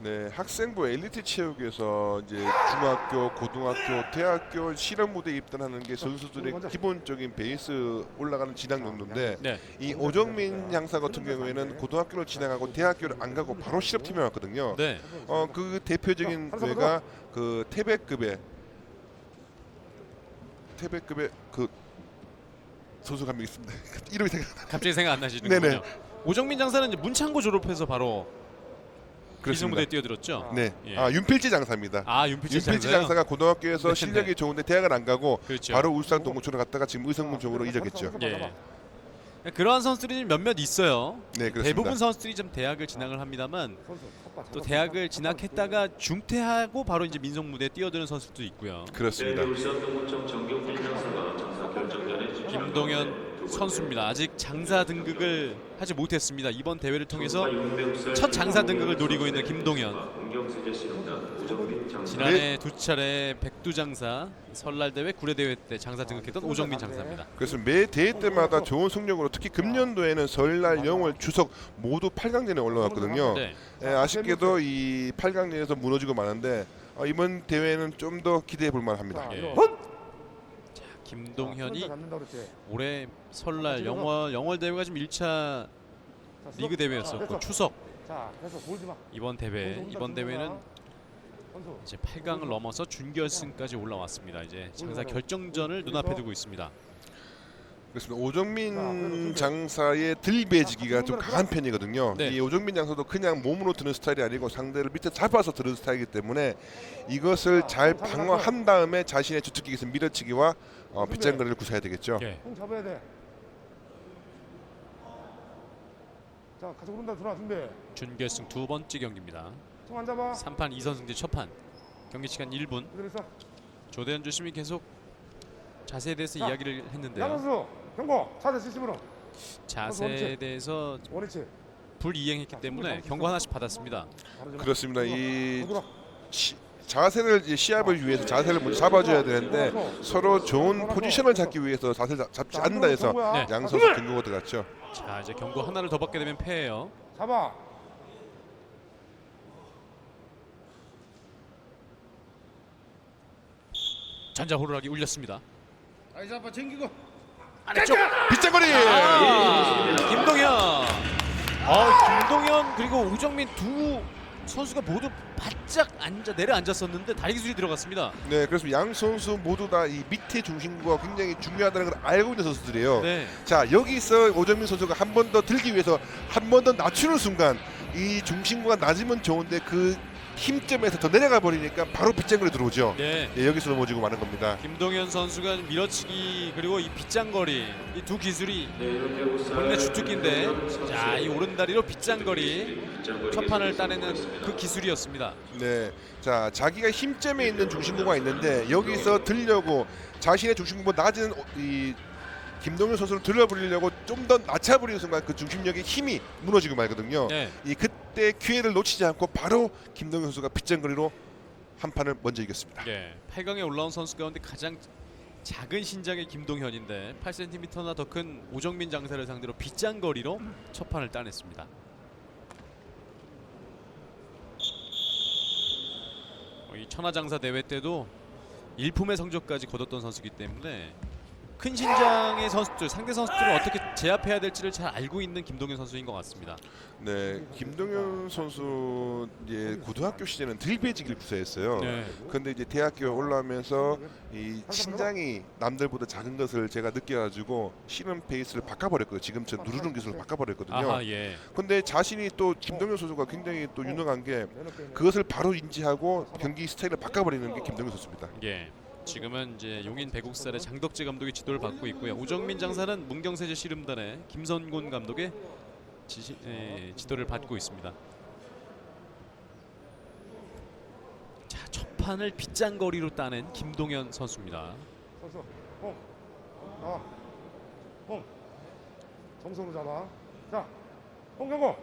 네, 학생부 엘리트 체육에서 이제 중학교, 고등학교, 대학교 실험 무대 입단하는 게 선수들의 기본적인 베이스 올라가는 진학 용도인데 네. 이 오정민 양사 같은 경우에는 고등학교를 진학하고 대학교를 안 가고 바로 실업팀에 왔거든요. 네. 어 그 대표적인 뇌가 그 태백급의 태백급의 그 선수가 한명 있습니다. 이름이 생각. 갑자기 생각 안 나시는군요. 네네. 오정민 장사는 이제 문창고 졸업해서 바로 기성무대에 그렇습니다. 뛰어들었죠. 네. 예. 아 윤필지 장사입니다. 아 윤필지 윤필지 장사요? 장사가 고등학교에서 네, 실력이 네. 좋은데 대학을 안 가고 그렇죠. 바로 울산 동구초를 갔다가 지금 의성군 쪽으로 이적했죠. 예. 그러한 선수들이 몇몇 있어요. 네, 그렇습니다. 대부분 선수들이 좀 대학을 진학을 합니다만 또 대학을 진학했다가 중퇴하고 바로 이제 민속 무대에 뛰어드는 선수도 있고요. 그렇습니다. 김동현 선수입니다. 아직 장사 등극을 하지 못했습니다. 이번 대회를 통해서 첫 장사 등극을 노리고 있는 김동현. 지난해 두 차례 백두 장사 설날 대회 구례 대회 때 장사 등극했던 오정민 장사입니다. 그래서 매 대회 때마다 좋은 성적으로 특히 금년도에는 설날, 영월, 추석 모두 8강전에 올라왔거든요. 네. 예, 아쉽게도 이 8강전에서 무너지고 마는데 어, 이번 대회는 좀 더 기대해 볼 만합니다. 예. 자, 김동현이 올해 설날 영월 영월 대회가 지금 1차 리그 대회였었고 추석. 몰지 마. 이번 대회 이번 대회는. 이제 8강을 넘어서 준결승까지 올라왔습니다. 이제 장사 결정전을 눈앞에 두고 있습니다. 그렇습니다. 오정민 장사의 들배지기가 좀 강한 편이거든요. 네. 이 오정민 장사도 그냥 몸으로 드는 스타일이 아니고 상대를 밑에 잡아서 드는 스타일이기 때문에 이것을 잘 방어한 다음에 자신의 주특기에서 밀어치기와 어, 빗장거리를 구사해야 되겠죠. 예. 공 잡아야 돼. 자, 가서 오른다 들어와 준비. 준결승 두 번째 경기입니다. 총안 잡아. 3판 2선 승제 첫판 경기 시간 1분 그대로 있어. 조대현 주심이 계속 자세에 대해서 자, 이야기를 했는데요. 양선수 경고. 차대 시심으로. 자세에 대해서 원위치. 불이행했기 때문에 경고 하나씩 받았습니다. 그렇습니다. 이. 시, 자세를 이제 시합을 위해서 자세를 먼저 잡아줘야 되는데 서로 좋은 포지션을 잡기 위해서 자세를 잡- 잡지 않는다 해서 네. 양 선수 경고가 들어갔죠. 자 이제 경고 하나를 더 받게 되면 패예요. 잡아. 전자 호루라기 울렸습니다. 아이 잡아 챙기고. 아래쪽 빗장거리. 아, 김동현. 어, 김동현 그리고 우정민 두 선수가 모두 바짝 앉아 내려 앉았었는데 다리 기술이 들어갔습니다. 네, 그래서 양 선수 모두 다 이 밑에 중심구가 굉장히 중요하다는 걸 알고 있는 선수들이에요. 네. 자 여기서 오정민 선수가 한 번 더 들기 위해서 한 번 더 낮추는 순간 이 중심구가 낮으면 좋은데 그 힘점에서 더 내려가 버리니까 바로 빗장거리 들어오죠. 네. 예, 여기서 넘어지고 마는 겁니다. 김동현 선수가 밀어치기 그리고 이 빗장거리 이 두 기술이 본인의 주특기인데 자 이 오른다리로 빗장거리 첫 판을 따내는 그 기술이었습니다. 네, 자 자기가 힘점에 있는 중심구가 있는데 여기서 들려고 자신의 중심구보다 낮은 이 김동현 선수를 들려버리려고 좀 더 낮춰버리는 순간 그 중심력의 힘이 무너지고 말거든요. 네. 이 그 때 기회를 놓치지 않고 바로 김동현 선수가 빗장거리로 한 판을 먼저 이겼습니다. 네. 8강에 올라온 선수 가운데 가장 작은 신장의 김동현인데 8cm나 더 큰 오정민 장사를 상대로 빗장거리로 첫 판을 따냈습니다. 어, 이 천하장사 대회 때도 일품의 성적까지 거뒀던 선수이기 때문에 큰 신장의 선수들, 상대 선수들을 어떻게 제압해야 될지를 잘 알고 있는 김동현 선수인 것 같습니다. 네, 김동현 선수 이제 고등학교 시절에는 들배지기를 구사했어요. 네. 근데 이제 대학교에 올라오면서 이 신장이 남들보다 작은 것을 제가 느껴가지고 씨름 페이스를 바꿔버렸거든요. 지금처럼 누르는 기술을 바꿔버렸거든요. 아하 예. 근데 자신이 또 김동현 선수가 굉장히 또 유능한 게 그것을 바로 인지하고 경기 스타일을 바꿔버리는 게 김동현 선수입니다. 예. 지금은 이제 용인 배국살의 장덕재 감독의 지도를 받고 있고요. 우정민 장사는 문경세제 씨름단의 김선곤 감독의 지시, 에, 지도를 받고 있습니다. 자, 첫 판을 빗장거리로 따낸 김동현 선수입니다. 선수. 공. 나와. 공. 정성으로 잡아. 자. 공 경고.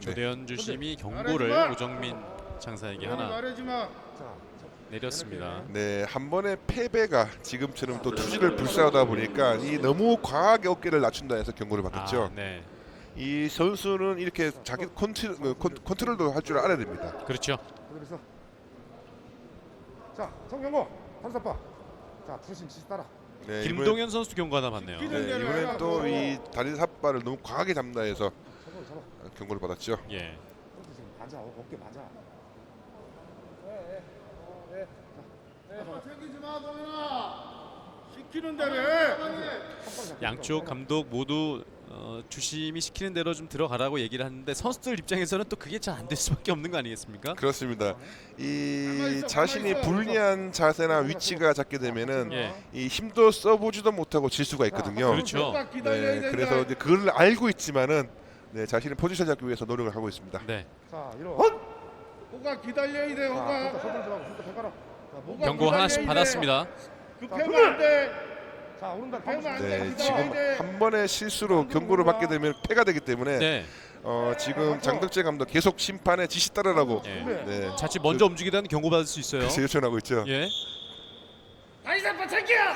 조대현 주심이 경고를 우정민 장사에게 하나 말하지 마. 자. 내렸습니다. 네, 한 번의 패배가 지금처럼 또 투지를 불사하다 보니까 이 너무 과하게 어깨를 낮춘다 해서 경고를 받겠죠. 아, 네. 이 선수는 이렇게 자기 컨트롤, 그 컨- 컨트롤도 할 줄 알아야 됩니다. 그렇죠. 자, 성경고 한사빠. 자, 주심 지시 따라. 네, 김동현 선수 경고 하나 받네요. 이번엔, 네, 이번엔 또 이 다리 삿발을 너무 과하게 잡나 해서. 경고를 받았죠. 예. 지금 맞아. 어, 어깨 맞아. 챙기지 마, 동현아. 시키는 대로 해. 양쪽 감독 모두 어, 주심이 시키는 대로 좀 들어가라고 얘기를 하는데 선수들 입장에서는 또 그게 잘 안 될 수밖에 없는 거 아니겠습니까? 그렇습니다. 이 자신이. 불리한 자세나 위치가 잡게 되면은 예. 이 힘도 써보지도 못하고 질 수가 있거든요. 그렇죠. 네. 그래서 이제 그걸 알고 있지만은 네, 자신의 포지션 잡기 위해서 노력을 하고 있습니다. 네. 자, 이러. 호가 기다려야 돼, 자, 손도 호가. 손도 들어가고 손도 배가라. 자, 목. 경고 하나씩 받았습니다. 급하면 안 돼. 자, 오른발 방금. 네, 지금 돼. 한 번의 실수로 경고를 받게 되면 패가 되기 때문에 네. 어, 지금 장덕재 감독 계속 심판의 지시 따르라고 예. 네, 자칫 먼저 움직이다는 경고 받을 수 있어요. 그래서 요청하고 있죠. 예.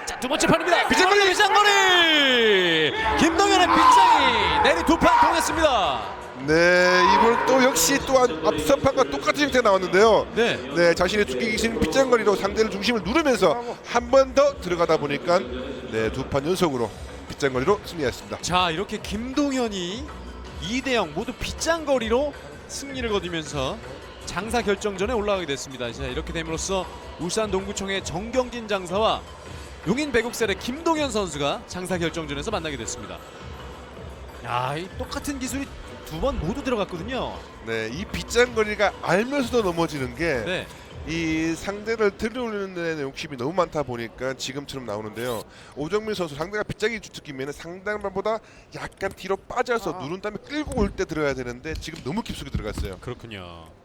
자, 두 번째 판입니다. 빗장거리 빗장거리. 김동현의 빗장이 내리 두 판 통했습니다. 네, 이번 또 역시 또한 앞선 판과 똑같은 형태 나왔는데요. 네. 네, 자신의 두께 기신 빗장거리로 상대를 중심을 누르면서 한 번 더 들어가다 보니까 네, 두 판 연속으로 빗장거리로 승리했습니다. 자, 이렇게 김동현이 2대 0 모두 빗장거리로 승리를 거두면서 장사 결정전에 올라가게 됐습니다. 자, 이렇게 됨으로써 울산 동구청의 정경진 장사와 용인 배국셀의 김동현 선수가 장사 결정전에서 만나게 됐습니다. 야, 이 똑같은 기술이 두 번 모두 들어갔거든요. 네, 이 빗장거리가 알면서도 넘어지는 게 네. 이 상대를 들어올리는 데 욕심이 너무 많다 보니까 지금처럼 나오는데요. 오정민 선수 상대가 빗장이 주특기면 상대방보다 약간 뒤로 빠져서 누른 다음에 끌고 올 때 들어야 되는데 지금 너무 깊숙이 들어갔어요. 그렇군요.